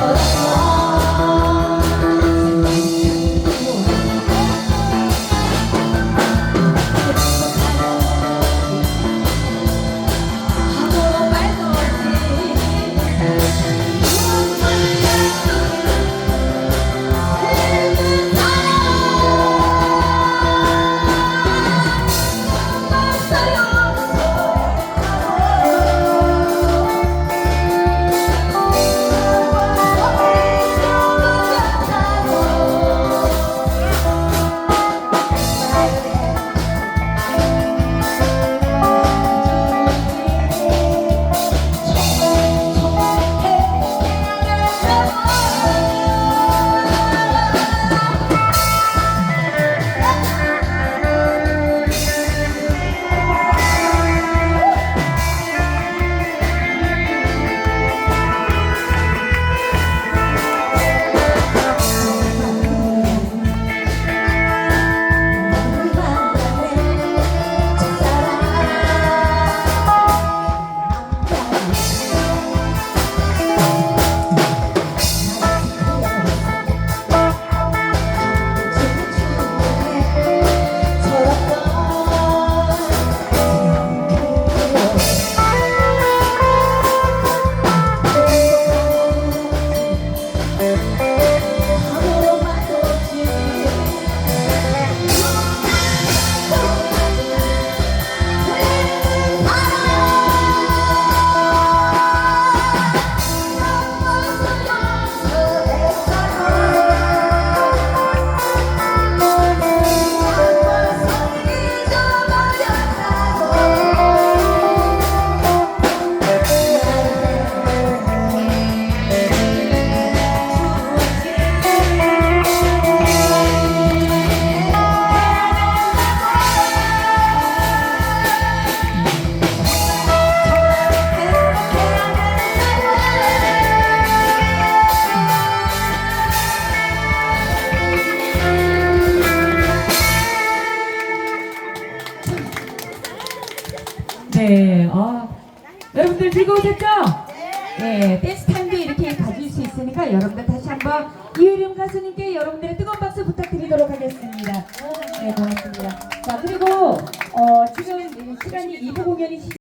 Alright. 네. 아, 여러분들 즐거우셨죠? 네. 댄스 타임도 이렇게 가질 수 있으니까 여러분들 다시 한번 이효림 가수님께 여러분들의 뜨거운 박수 하겠습니다.